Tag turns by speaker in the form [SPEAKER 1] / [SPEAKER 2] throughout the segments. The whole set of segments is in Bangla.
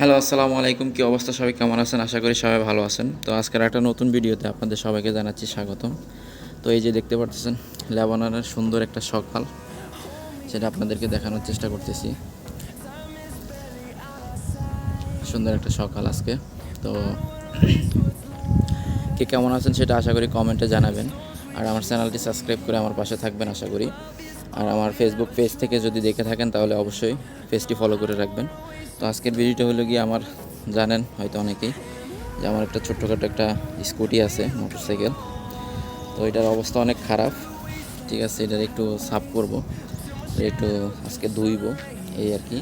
[SPEAKER 1] হ্যালো, আসসালামু আলাইকুম। কি অবস্থা? সবাই কেমন আছেন? আশা করি সবাই ভালো আছেন। তো আজকের একটা নতুন ভিডিওতে আপনাদের সবাইকে জানাচ্ছি স্বাগতম। তো এই যে দেখতে পাচ্ছেন লেবাননের সুন্দর একটা সকাল সেটা আপনাদেরকে দেখানোর চেষ্টা করতেছি। সুন্দর একটা সকাল আজকে। তো কে কেমন আছেন সেটা আশা করি কমেন্টে জানাবেন। আর আমার চ্যানেলটি সাবস্ক্রাইব করে আমার পাশে থাকবেন, আশা করি। আর আমার ফেসবুক পেজ থেকে যদি দেখে থাকেন, তাহলে অবশ্যই পেজটি ফলো করে রাখবেন। তো আজকের ভিডিওটা হলো গিয়ে আমার, জানেন হয়তো অনেকেই, যে আমার একটা ছোট্টখাটো একটা স্কুটি আছে মোটরসাইকেল তো এটার অবস্থা অনেক খারাপ। ঠিক আছে, এটার একটু সাফ করব। একটু আজকে ধুইব, এই আর কি।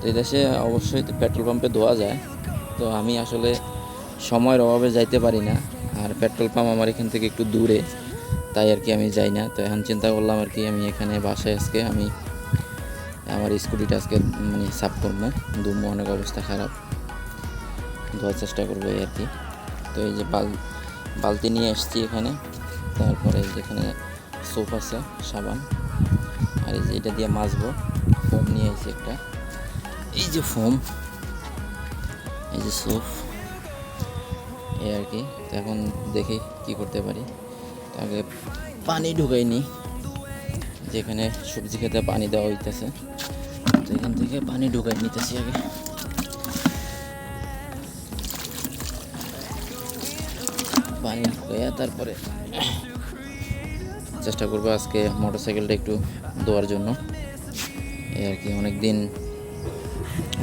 [SPEAKER 1] তো দেশে অবশ্যই পেট্রোল পাম্পে ধোয়া যায়। তো আমি আসলে সময়ের অভাবে যাইতে পারি না। আর পেট্রোল পাম্প আমার এখান থেকে একটু দূরে। তাই আর কি আমি যাই না। তো এখন চিন্তা করলাম আর কি আমি এখানে বাসায় আজকে আমি আমার স্কুটিটা আজকে মানে সাফ করব। দুমো অনেক অবস্থা খারাপ। ধোয়ার চেষ্টা করব এই আর কি। তো এই যে বাল, বালতি নিয়ে এসছি এখানে। তারপরে যেখানে সোপ আছে, সাবান। আর এই যে এটা দিয়ে মাজবো। ফোম নিয়ে এসেছি একটা। এই যে ফোম এই যে সোপ এই আর কি। এখন দেখি কি করতে পারি। আগে পানি ঢুকাইনি যেখানে সবজি খেতে পানি দেওয়া হইতেছে। তো এখান থেকে পানি ঢুকাই নিতেছি আগে। পানি ঢুকাইয়া তারপরে চেষ্টা করব আজকে মোটর সাইকেলটা একটু ধোয়ার জন্য। এই আর কি অনেক দিন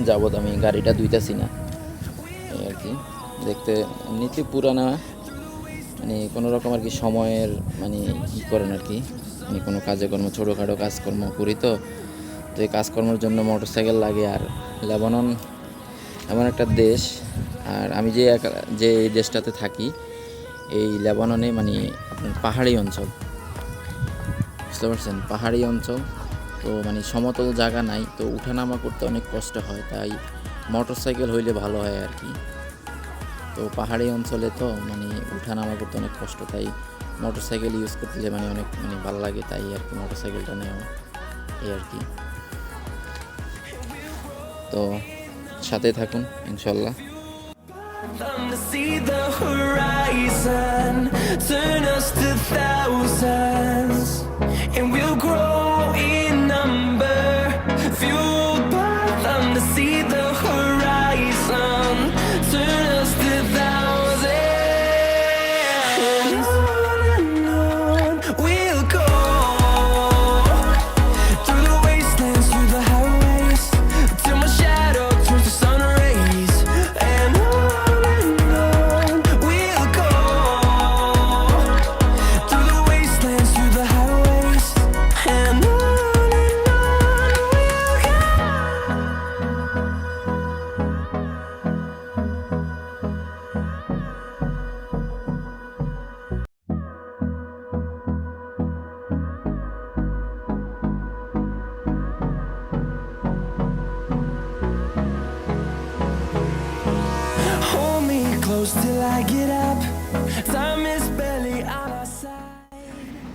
[SPEAKER 1] যাবত আমি গাড়িটা ধুইতেছি না। এই আর কি, দেখতে এমনিতে পুরানা মানে কোনো রকম আর কি সময়ের মানে ই করেন আর কি। মানে কোনো কাজে কর্ম, ছোটোখাটো কাজকর্ম করি তো। তো এই কাজকর্মের জন্য মোটর সাইকেল লাগে আর লেবানন এমন একটা দেশ। আর আমি যে এক- যে এই দেশটাতে থাকি, এই লেবাননে মানে আপনার পাহাড়ি অঞ্চল। বুঝতে পারছেন? পাহাড়ি অঞ্চল। তো মানে সমতল জায়গা নাই, তো উঠানামা করতে অনেক কষ্ট হয়। তাই মোটর সাইকেল হইলে ভালো হয় আর কি। তো পাহাড়ি অঞ্চলে তো মানে উঠানামা করতে অনেক কষ্ট তাই মোটর সাইকেল ইউজ করতে যে মানে অনেক মানে ভালো লাগে তাই আর কি মোটর সাইকেলটা নেওয়া এই আর কি। তো সাথে থাকুন ইনশাল্লাহ।
[SPEAKER 2] Turn us to thousands,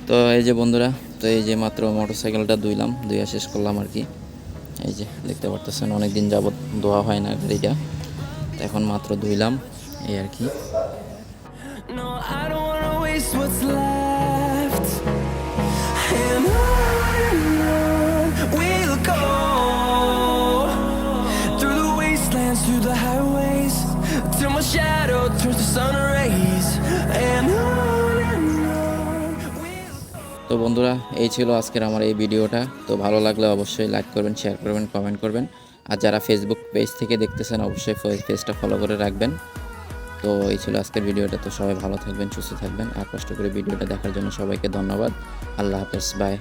[SPEAKER 1] তো এই যে বন্ধুরা তো এই যে মাত্র মোটর সাইকেলটা ধুইলাম ধুয়ে শেষ করলাম আর কি। এই যে দেখতে পারতেছেন অনেক দিন যাবৎ ধোয়া হয় না গাড়িটা। এখন মাত্র ধুইলাম এই আর কি।
[SPEAKER 2] Through the highways, through
[SPEAKER 1] তো বন্ধুরা, এই ছিল আজকের আমার এই ভিডিওটা। তো ভালো লাগলে অবশ্যই লাইক করবেন শেয়ার করবেন কমেন্ট করবেন। আর যারা ফেসবুক পেজ থেকে দেখতেছেন, অবশ্যই পেজটা ফলো করে রাখবেন। তো এই ছিল আজকের ভিডিওটা। তো সবাই ভালো থাকবেন, সুস্থ থাকবেন। আর কষ্ট করে ভিডিওটা দেখার জন্য সবাইকে ধন্যবাদ। আল্লাহ হাফেজ বাই